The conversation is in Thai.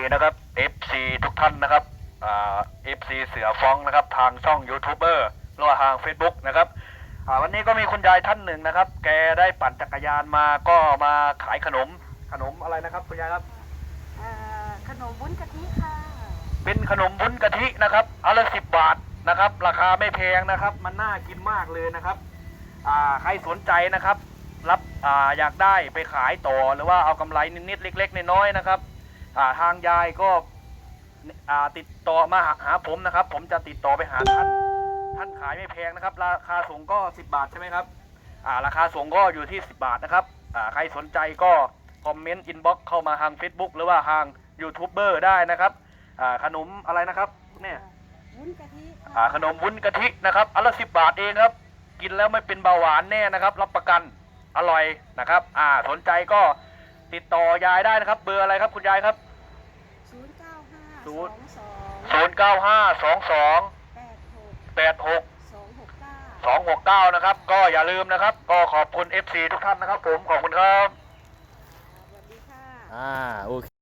สวัสดีนะครับ FC ทุกท่านนะครับอ่า FC เสือฟ้องนะครับ ทางช่องยูทูบเบอร์หรือว่าทาง Facebook นะครับอ่าวันนี้ก็มีคุณยายท่านหนึ่งนะครับ แกได้ปั่นจักรยานมาก็มาขายขนมขนมอะไรนะครับคุณยายครับ เอ่อขนมวุ้นกะทิค่ะ เป็นขนมวุ้นกะทินะครับอันละสิบบาทนะครับ ราคาไม่แพงนะครับ มันน่ากินมากเลยนะครับ อ่าใครสนใจนะครับ รับอ่าอยากได้ไปขายต่อหรือว่าเอากำไรนิดๆเล็ก ๆ น้อยๆนะครับ อ่าทางยายก็อ่าติดต่อมาหาหาผมนะครับ ผมจะติดต่อไปหาท่าน ท่านขายไม่แพงนะครับ ราคาส่งก็ 10 บาทใช่ไหมครับอ่าราคาส่งก็อยู่ที่ 10 บาทนะครับอ่าใครสนใจก็คอมเมนต์อินบ็อกเข้ามาทาง Facebook หรือว่าทางยูทูบเบอร์ได้นะครับอ่าขนมอะไรนะครับเนี่ยวุ้นกะทิค่ะอ่าขนมวุ้นกะทินะครับอันละสิบบาทเองครับ กินแล้วไม่เป็นเบาหวานแน่นะครับ รับประกันอร่อยนะครับ อ่าสนใจก็ ติดต่อยายได้นะครับ เบอร์อะไรครับคุณยายครับ ศูนย์เก้าห้าศูสอนย์งสองศูนย์เก้าห้าสองสองแปดหกแปดหกสองหกเก้าสองหกเก้า นะครับ ก็อย่าลืมนะครับ ก็ขอบคุณ FC ทุกท่านนะครับ ผมขอบคุณครับ